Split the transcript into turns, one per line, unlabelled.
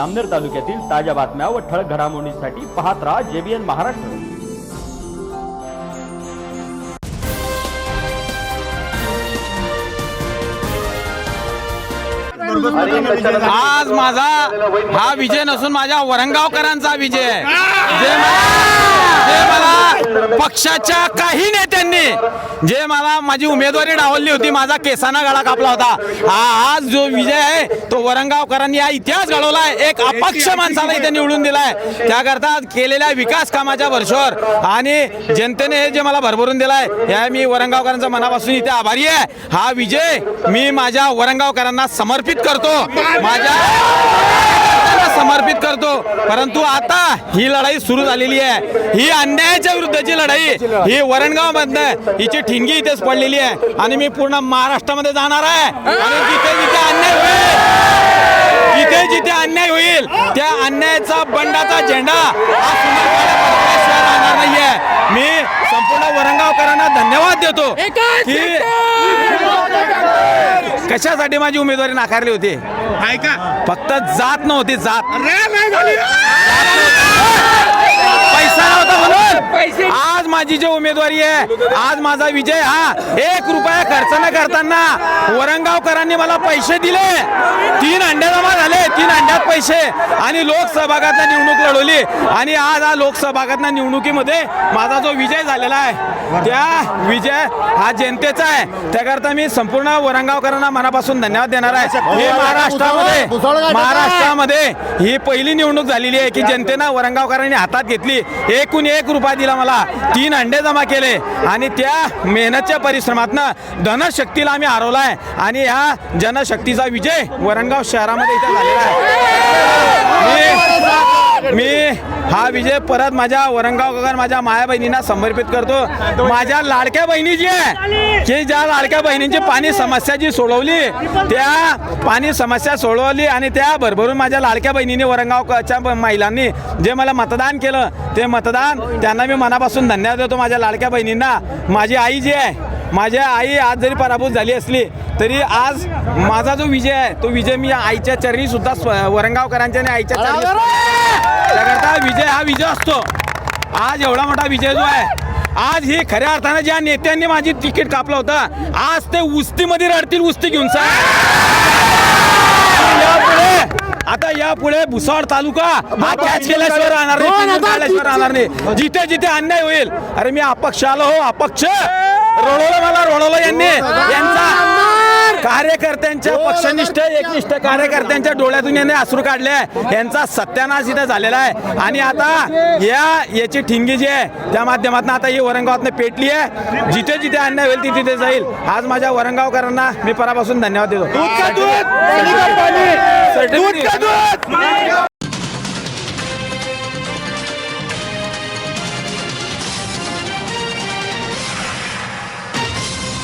अमनेर तालुक्यातील ताज्या बातम्या व ठळक घडामोडींसाठी पाहत राहा जेबीएन महाराष्ट्र.
आज माझा हा विजय नसून माझ्या वरंगावकरांचा विजय आहे. जे मला पक्षाच्या काही नेत्यांनी जे मला माझी उमेदवारी डावलली होती माझा केसाना गळा कापला होता. हा आज जो विजय आहे तो वरंगावकरांनी हा इतिहास घडवलाय एक अपक्ष माणसाला इथे निवडून दिलाय. त्याकरता केलेल्या विकास कामाच्या वर्षावर आणि जनतेने हे जे मला भरभरून दिलाय या मी वरंगावकरांचा मनापासून इथे आभारी आहे. हा विजय मी माझ्या वरंगावकरांना समर्पित करतो. माझ्या समर्पित करतो. परंतु आता ही लढाई सुरू झालेली आहे. ही अन्यायाच्या विरुद्धची लढाई. ही वरणगाव मधनं हिची ठिणगी इथेच पडलेली आहे. आणि मी पूर्ण महाराष्ट्रामध्ये जाणार आहे. आणि जिथे जिथे अन्याय होईल जिथे जिथे अन्याय होईल त्या अन्यायाचा बंडाचा झेंडा राहणार नाहीये. मी संपूर्ण वरंगावकरांना धन्यवाद देतो की कशासाठी माझी उमेदवारी नाकारली होती? फक्त जात नव्हती जात. पैसा नव्हता म्हणून. आज माझी जी उमेदवारी आहे आज माझा विजय हा एक रुपया खर्च न करताना वरंगावकरांनी मला पैसे दिले. अंड्यात पैसे. आणि लोकसभागात निवडणूक लढवली. आणि आज हा लोकसभागात निवडणुकीमध्ये माझा जो विजय झालेला आहे त्या विजय हा जनतेचा आहे. त्याकरता मी संपूर्ण वरंगावकरांना मनापासून धन्यवाद देणार आहे. हे महाराष्ट्रामध्ये महाराष्ट्रामध्ये ही पहिली निवडणूक झालेली आहे की जनतेनं वरंगावकरांनी हातात घेतली. एकूण एक रुपया दिला मला. तीन अंडे जमा केले. आणि त्या मेहनतच्या परिश्रमातनं धनशक्तीला आम्ही हरवला आहे आणि ह्या जनशक्तीचा विजय वरणगाव शहरामध्ये इथे झालेला आहे. मी- मी हा विजय परत माझ्या वरंगावकर माझ्या माया बहिणींना समर्पित करतो. माझ्या लाडक्या बहिणी जी आहे. की ज्या लाडक्या बहिणींची पाणी समस्या जी सोडवली त्या पाणी समस्या सोडवली आणि त्या भरभरून माझ्या लाडक्या बहिणीने वरंगावच्या महिलांनी जे मला मतदान केलं ते मतदान त्यांना मी मनापासून धन्यवाद देतो. माझ्या लाडक्या बहिणींना. माझी आई जी आहे माझ्या आई आज जरी पराभूत झाली असली तरी आज माझा जो विजय आहे तो विजय मी आईच्या चरणी सुद्धा वरंगावकरांच्या आणि आईच्या चरणी त्याकरता विजय हा विजय असतो. आज एवढा मोठा विजय जो आहे आज ही खऱ्या अर्थानं ज्या नेत्यांनी माझी तिकीट कापलं होतं आज ते उस्तीमध्ये रडतील उस्ती घेऊन सा यापुढे आता यापुढे भुसावळ तालुका हा कॅच केल्याशिवाय राहणार नाही जिथे जिथे अन्याय होईल अरे मी अपक्ष आलो हो अपक्ष. रोडवलं मला रोडवलं यांनी. यांचा कार्यकर्त्यांच्या पक्षनिष्ठ एकनिष्ठ कार्यकर्त्यांच्या डोळ्यातून यांनी अश्रू काढले यांचा सत्यानाश इथं झालेला आहे. आणि आता या याची ठिणगी जी आहे त्या माध्यमातून आता ही वरंगावातनं पेटली आहे. जिथे जिथे अन्याय होईल तिथे तिथे जाईल. आज माझ्या वरंगावकरांना मी परापासून धन्यवाद देतो.